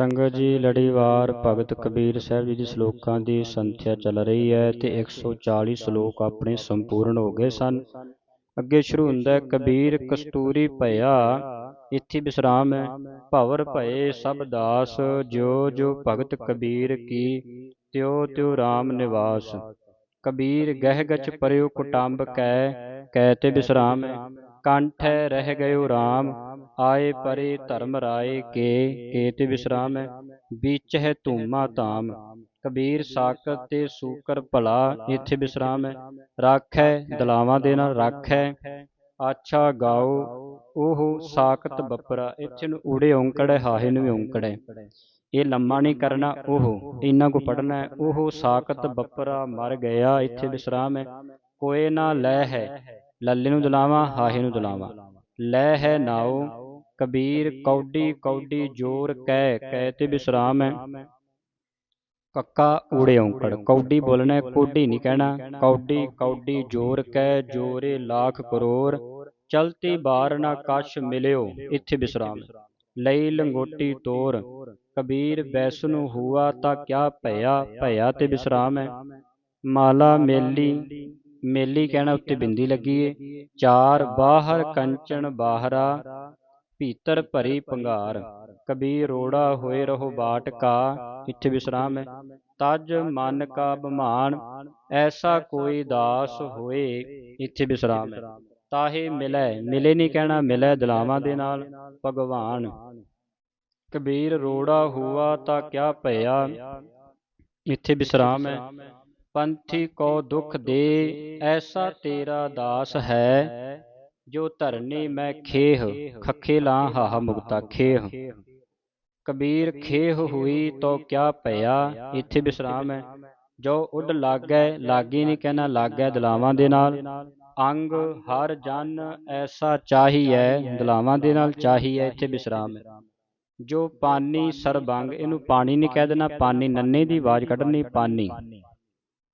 ਸੰਗਤ ਜੀ ਲੜੀਵਾਰ ਭਗਤ ਕਬੀਰ ਸਾਹਿਬ ਜੀ ਦੇ ਸ਼ਲੋਕਾਂ ਦੀ ਸੰਥਿਆ ਚੱਲ ਰਹੀ ਹੈ ਤੇ 140 ਸ਼ਲੋਕ ਆਪਣੇ ਸੰਪੂਰਨ ਹੋ ਗਏ ਸਨ। ਅੱਗੇ ਸ਼ੁਰੂ ਹੁੰਦਾ ਹੈ, ਕਬੀਰ ਕਸਤੂਰੀ ਭਇਆ, ਇੱਥੇ ਵਿਸਰਾਮ ਹੈ। ਭਵਰ ਭਏ ਸਭ ਦਾਸ ਜੋ ਜੋ ਭਗਤ ਕਬੀਰ ਕੀ, ਤਿਉ ਤਿਉ RAM ਨਿਵਾਸ। ਕਬੀਰ ਗਹਿ ਗਚ ਪਰਿਉ ਕੁਟੰਬ ਕੈ ਕੈ ਤੇ ਵਿਸਰਾਮ ਹੈ। ਕੰਠੈ ਰਹਿ ਗਇਓ RAM ਆਏ ਪਰੇ ਧਰਮ ਰਾਏ ਕੇ, ਕੇਤੇ ਵਿਸਰਾਮ ਹੈ ਵਿੱਚ ਹੈ ਧੂਮਾ ਧਾਮ। ਕਬੀਰ ਸਾਕਤ ਤੇ ਸੂਕਰ ਭਲਾ, ਇੱਥੇ ਵਿਸਰਾਮ। ਹੈ ਰਾਖੈ ਦਲਾਵਾਂ ਦੇ ਨਾਲ ਰਾਖੈ ਆਛਾ ਗਾਓ, ਉਹ ਸਾਕਤ ਬੱਪਰਾ, ਇੱਥੇ ਨੂੰ ਊੜੇ ਔਂਕੜ ਹੈ ਹਾਹੇ ਨੂੰ ਵੀ ਔਂਕੜ। ਹੈ ਇਹ ਲੰਮਾ ਨਹੀਂ ਕਰਨਾ ਉਹ, ਇੰਨਾ ਕੋ ਪੜਨਾ ਉਹ ਸਾਕਤ ਬੱਪਰਾ ਮਰ ਗਿਆ, ਇੱਥੇ ਵਿਸਰਾਮ। ਹੈ ਕੋਏ ਨਾ ਲੈ ਹੈ ਲੱਲੇ ਨੂੰ ਦਲਾਵਾਂ ਹਾਹੇ ਨੂੰ ਦਲਾਵਾਂ ਲੈ ਹੈ ਨਾਉ, ਕਬੀਰ ਕੌਡੀ ਕੌਡੀ ਜੋਰ ਕਹਿ ਕਹਿ ਤੇ ਵਿਸਰਾਮ ਹੈ। ਕੱਕਾ ਊੜੇ ਔਂਕੜ, ਕੌਡੀ ਬੋਲਣਾ ਕੋਡੀ ਨਹੀਂ ਕਹਿਣਾ। ਕੌਡੀ ਕੌਡੀ ਜੋਰ ਕਹਿ, ਜੋਰੇ ਲੱਖ ਕਰੋੜ ਚਲਤੀ ਬਾਰ ਨਾ ਕਛ ਮਿਲਿਓ, ਇੱਥੇ ਵਿਸਰਾਮ ਲਈ ਲੰਗੋਟੀ ਤੋਰ, ਕਬੀਰ ਬੈਸਨੂ ਹੁਆ ਤਾਂ ਕਿਆ ਭਇਆ ਭਇਆ ਤੇ ਵਿਸਰਾਮ ਹੈ। ਮਾਲਾ ਮੇਲੀ ਮੇਲੀ ਕਹਿਣਾ ਉੱਤੇ ਬਿੰਦੀ ਲੱਗੀ ਏ। ਚਾਰ ਬਾਹਰ ਕੰਚਨ ਬਾਹਰਾ ਭੀਤਰ ਭਰੀ ਪੰਘਾਰ ਕਬੀਰ ਰੋੜਾ ਹੋਏ ਰਹੋ ਬਾਟ ਕਾ ਇੱਥੇ ਵਿਸਰਾਮ ਹੈ। ਤਜ ਮਨ ਕਾ ਬਮਾਨ ਐਸਾ ਕੋਈ ਦਾਸ ਹੋਏ ਇੱਥੇ ਵਿਸਰਾਮ ਹੈ। ਤਾਹੇ ਮਿਲੈ ਮਿਲੇ ਨਹੀਂ ਕਹਿਣਾ ਮਿਲੈ ਦਲਾਵਾਂ ਦੇ ਨਾਲ ਭਗਵਾਨ। ਕਬੀਰ ਰੋੜਾ ਹੁਆ ਤਾਂ ਕਿਆ ਭਇਆ। ਇੱਥੇ ਵਿਸਰਾਮ ਹੈ। ਪੰਥੀ ਕੋ ਦੁਖ ਦੇ ਐਸਾ ਤੇਰਾ ਦਾਸ ਹੈ ਜੋ ਧਰਨੀ ਮੈਂ ਖੇਹ ਖੱਖੇ ਲਾਂ ਹਾਹਾ ਮੁਕਤਾ ਖੇਹ। ਕਬੀਰ ਖੇਹ ਹੋਈ ਤੋ ਕਿਆ ਭਇਆ ਇੱਥੇ ਵਿਸਰਾਮ ਹੈ। ਜੋ ਉੱਡ ਲਾਗੈ ਲਾਗੀ ਨਹੀਂ ਕਹਿਣਾ ਲਾਗੈ ਦਲਾਵਾਂ ਦੇ ਨਾਲ। ਅੰਗ ਹਰ ਜਨ ਐਸਾ ਚਾਹੀਐ ਦਲਾਵਾਂ ਦੇ ਨਾਲ ਚਾਹੀਐ ਇੱਥੇ ਵਿਸਰਾਮ ਹੈ। ਜੋ ਪਾਨੀ ਸਰਬੰਗ ਇਹਨੂੰ ਪਾਣੀ ਨਹੀਂ ਕਹਿ ਦੇਣਾ ਪਾਨੀ ਨੰਨੇ ਦੀ ਆਵਾਜ਼ ਕੱਢਣੀ ਪਾਨੀ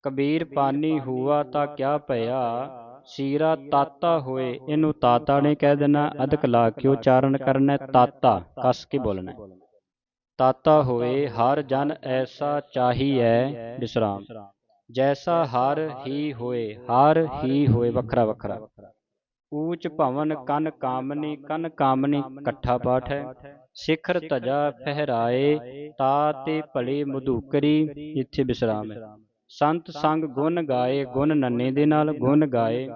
ਕਬੀਰ ਪਾਨੀ ਹੁਆ ਤਾਂ ਕਿਆ ਭਇਆ? ਸੀਰਾ ਤਾਤਾ ਹੋਏ, ਇਹਨੂੰ ਤਾਤਾ ਨੇ ਕਹਿ ਦੇਣਾ। ਅਧਿਕ ਲਾ ਕੇ ਉਚਾਰਨ ਕਰਨਾ ਤਾਤਾ? ਕਸ ਕੇ ਬੋਲਣਾ? ਤਾਤਾ ਹੋਏ, ਹਰ ਜਨ ਐਸਾ ਚਾਹੀਐ ਵਿਸਰਾਮ ਜੈਸਾ ਹਰ ਹੀ ਹੋਏ, ਹਰ ਹੀ ਹੋਏ ਵੱਖਰਾ ਵੱਖਰਾ। ਊਚ ਭਵਨ ਕਨ ਕਾਮਨੀ ਕਨ ਕਾਮਨੀ ਇਕੱਠਾ ਪਾਠ ਹੈ। ਸਿਖਰ ਧਜਾ ਫਹਿਰਾਏ, ਤਾ ਤੇ ਭਲੇ ਮਧੂਕਰੀ, ਇੱਥੇ ਵਿਸਰਾਮ ਹੈ। ਸੰਤ ਸੰਗ ਗੁਣ ਗਾਏ, ਗੁਣ ਨੰਨੇ ਦੇ ਨਾਲ ਗੁਣ ਗਾਏ।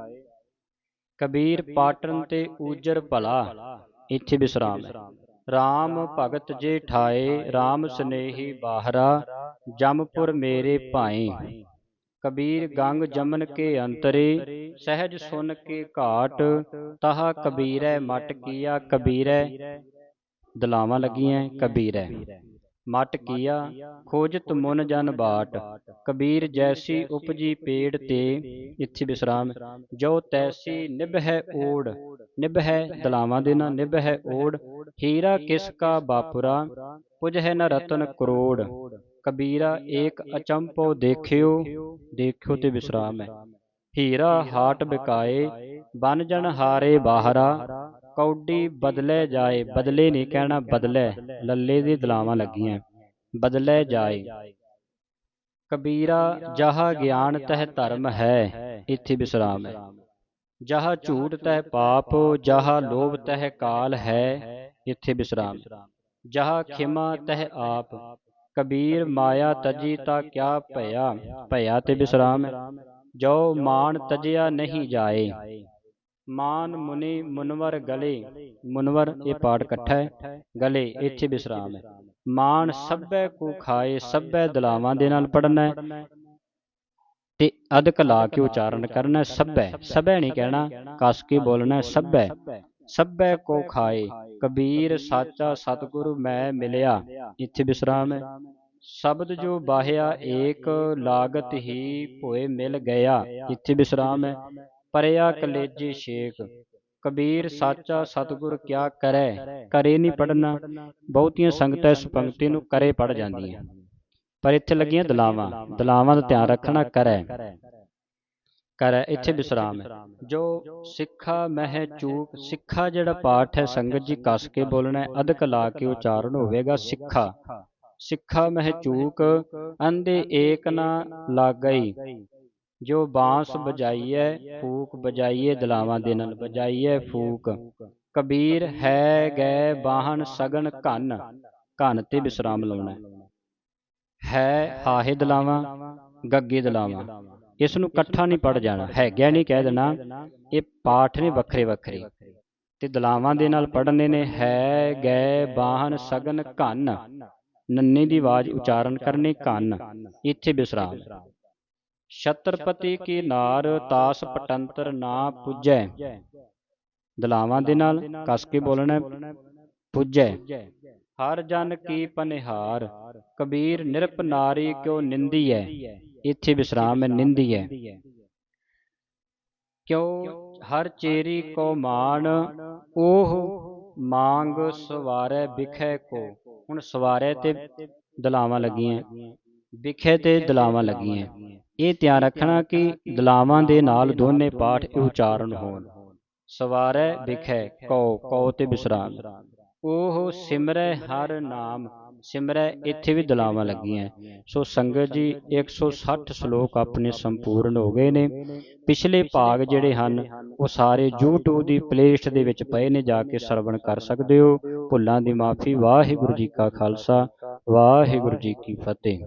ਕਬੀਰ ਪਾਟਨ ਤੇ ਊਜਰ ਭਲਾ, ਇੱਥੇ ਵਿਸਰਾਮ ਹੈ। RAM ਭਗਤ ਜੇ ਠਾਏ RAM ਸਨੇਹੀ ਬਾਹਰਾ, ਜਮਪੁਰ ਮੇਰੇ ਭਾਏ। ਕਬੀਰ ਗੰਗ ਜਮਨ ਕੇ ਅੰਤਰੇ, ਸਹਿਜ ਸੁਨ ਕੇ ਘਾਟ, ਤਹਾ ਕਬੀਰੈ ਮਟ ਕੀਆ ਕਬੀਰੈ। ਦਲਾਵਾਂ ਲੱਗੀਆਂ, ਕਬੀਰੈ। ਮਟ ਕੀਆ ਖੋਜਤ ਮੁਨ ਜਨ ਬਾਟ। ਕਬੀਰ ਜੈਸੀ ਉਪਜੀ ਪੇੜ ਤੇ ਇੱਥੇ ਵਿਸਰਾਮ। ਜੋ ਤੈਸੀ ਨਿਭੈ ਓੜ। ਨਿਭੈ ਦਲਾਵਾਂ ਦੇ ਨਾਲ ਨਿਭੈ ਓੜ। ਹੀਰਾ ਕਿਸ ਕਾ ਬਾਪੁਰਾ ਪੁਜਹਿ ਨ ਰਤਨ ਕਰੋੜ। ਕਬੀਰਾ ਏਕ ਅਚੰਪੋ ਦੇਖਿਓ ਦੇਖਿਓ ਤੇ ਵਿਸਰਾਮ ਹੈ। ਹੀਰਾ ਹਾਟ ਬਿਕਾਏ ਬਨ ਜਨ ਹਾਰੇ ਬਾਹਰਾ। ਕੌਡੀ ਬਦਲੇ ਜਾਏ, ਬਦਲੇ ਨਹੀਂ ਕਹਿਣਾ ਬਦਲੇ, ਲੱਲੇ ਦੀ ਦਲਾਵਾਂ ਲੱਗੀਆਂ, ਬਦਲੇ ਜਾਏ। ਕਬੀਰਾ, ਜਹਾ ਗਿਆਨ ਤਹ ਧਰਮ ਹੈ, ਇੱਥੇ ਵਿਸਰਾਮ ਹੈ। ਜਹਾ ਝੂਠ ਤਹਿ ਪਾਪ, ਜਹਾ ਲੋਭ ਤਹਿ ਕਾਲ ਹੈ, ਇੱਥੇ ਵਿਸਰਾਮ ਜਹਾ ਖਿਮਾ ਤਹਿ ਆਪ, ਕਬੀਰ ਮਾਇਆ ਤਜੀ ਤਾ ਕਿਆ ਭਇਆ ਭਇਆ ਤੇ ਵਿਸਰਾਮ ਹੈ। ਜੋ ਮਾਨ ਤਜਿਆ ਨਹੀਂ ਜਾਏ ਮਾਨ ਮੁਨੀ ਮੁਨਵਰ ਗਲੇ, ਮੁਨਵਰ ਇਹ ਪਾਠ ਇਕੱਠਾ ਹੈ, ਗਲੇ ਇੱਥੇ ਵਿਸਰਾਮ ਹੈ। ਮਾਨ ਸਭੈ ਕੋ ਖਾਏ, ਸਭੈ ਦਲਾਵਾਂ ਦੇ ਨਾਲ ਪੜਨਾ ਹੈ। ਤੇ ਅਧਿਕ ਲਾ ਕੇ ਉਚਾਰਨ ਕਰਨਾ ਸਭੈ ਸਭੈ ਨਹੀਂ ਕਹਿਣਾ, ਕਸ ਕੇ ਬੋਲਣਾ ਸਭੈ। ਸਭੈ ਕੋ ਖਾਏ, ਕਬੀਰ ਸਾਚਾ ਸਤਿਗੁਰੂ ਮੈਂ ਮਿਲਿਆ, ਇੱਥੇ ਵਿਸਰਾਮ ਹੈ। ਸ਼ਬਦ ਜੋ ਬਾਹਿਆ, ਏਕ ਲਾਗਤ ਹੀ ਭੋਏ ਮਿਲ ਗਿਆ, ਇੱਥੇ ਵਿਸਰਾਮ ਹੈ। ਪਰਿਆ ਕਲੇਜੀ ਸ਼ੇਖ ਕਬੀਰ ਸਾਚਾ ਸਤਿਗੁਰ ਕਿਆ ਕਰੈ ਕਰੇ ਨਹੀਂ ਪੜਨਾ ਬਹੁਤੀਆਂ ਸੰਗਤਾਂ ਇਸ ਪੰਕਤੀ ਨੂੰ ਕਰੇ ਪੜ ਜਾਂਦੀਆਂ। ਪਰ ਇੱਥੇ ਲੱਗੀਆਂ ਦਲਾਵਾਂ ਦਲਾਵਾਂ। ਦਾ ਧਿਆਨ ਰੱਖਣਾ ਕਰੈ। ਕਰ। ਇੱਥੇ ਵਿਸਰਾਮ ਹੈ। ਜੋ ਸਿੱਖਾ ਮਹਿ ਚੂਕ ਸਿੱਖਾ ਜਿਹੜਾ ਪਾਠ ਹੈ ਸੰਗਤ ਜੀ ਕੱਸ ਕੇ ਬੋਲਣਾ ਅਧਿਕ ਲਾ ਕੇ ਉਚਾਰਨ ਹੋਵੇਗਾ ਸਿੱਖਾ। ਸਿੱਖਾ। ਮਹਿ ਚੂਕ ਅੰਦੇ ਏਕ ਨਾ ਲਾਗਈ। ਜੋ ਬਾਂਸ ਬਜਾਈਐ ਫੂਕ ਬਜਾਈਏ ਦਲਾਵਾਂ ਦੇ ਨਾਲ ਬਜਾਈਐ ਫੂਕ। ਕਬੀਰ ਹੈ ਗਏ ਬਾਹਨ ਸਗਨ ਘਨ। ਘਨ। ਤੇ ਵਿਸਰਾਮ ਲਾਉਣਾ। ਹੈ। ਹਾਹੇ ਦਲਾਵਾਂ ਗੱਗੇ ਦਲਾਵਾਂ। ਇਸ ਨੂੰ ਇਕੱਠਾ ਨਹੀਂ ਪੜ ਜਾਣਾ। ਹੈਗਿਆ ਨਹੀਂ ਕਹਿ ਦੇਣਾ ਇਹ ਪਾਠ ਨੇ ਵੱਖਰੇ ਵੱਖਰੇ। ਤੇ ਦਲਾਵਾਂ ਦੇ ਨਾਲ ਪੜਨੇ ਨੇ ਹੈ ਗਏ ਬਾਹਨ ਸਗਨ ਘਨ। ਨੰਨੇ ਦੀ ਆਵਾਜ਼ ਉਚਾਰਨ ਕਰਨੀ ਘਨ। ਇੱਥੇ ਵਿਸਰਾਮ। ਛਤਰਪਤੀ ਕੀ ਨਾਰ ਤਾਸ ਪਟੰਤਰ ਨਾ ਪੁੱਜੈ? ਦਲਾਵਾਂ ਦੇ ਨਾਲ ਕਸ ਕੇ ਬੋਲਣਾ ਹੈ, ਪੁੱਜੈ। ਹਰ ਜਨ ਕੀ ਪਨਿਹਾਰ ਕਬੀਰ ਨਿਰਪ ਨਾਰੀ ਕਿਉ ਨਿੰਦੀਐ? ਇੱਥੇ ਵਿਸਰਾਮ ਹੈ ਨਿੰਦੀਐ। ਕਿਉ ਹਰ ਚੇਰੀ ਕੋ ਮਾਨ ਉਹ ਮੰਗ ਸਵਾਰੈ ਵਿਖੈ ਕੋ। ਹੁਣ ਸਵਾਰੈ ਤੇ ਦਲਾਵਾਂ ਲੱਗੀਆਂ ਵਿਖੇ ਤੇ ਦਲਾਵਾਂ ਲੱਗੀਆਂ। ਇਹ ਧਿਆਨ ਰੱਖਣਾ ਕਿ ਦਲਾਵਾਂ ਦੇ ਨਾਲ ਦੋਨੇ ਪਾਠ ਉਚਾਰਨ ਹੋਣ। ਸਵਾਰੈ ਵਿਖੇ ਕਉ ਕਉ ਤੇ ਵਿਸਰਾਮ ਉਹ ਸਿਮਰੈ ਹਰ ਨਾਮ ਸਿਮਰੈ ਇੱਥੇ ਵੀ ਦਲਾਵਾਂ ਲੱਗੀਆਂ। ਸੋ ਸੰਗਤ ਜੀ 160 ਸ਼ਲੋਕ ਆਪਣੇ ਸੰਪੂਰਨ ਹੋ ਗਏ ਨੇ। ਪਿਛਲੇ ਭਾਗ ਜਿਹੜੇ ਹਨ ਉਹ ਸਾਰੇ YouTube ਦੀ ਪਲੇਲਿਸਟ ਦੇ ਵਿੱਚ ਪਏ ਨੇ ਜਾ ਕੇ ਸਰਵਣ ਕਰ ਸਕਦੇ ਹੋ। ਭੁੱਲਾਂ ਦੀ ਮਾਫੀ ਵਾਹਿਗੁਰੂ ਜੀ ਕਾ ਖਾਲਸਾ। ਵਾਹਿਗੁਰੂ ਜੀ ਕੀ ਫਤਿਹ।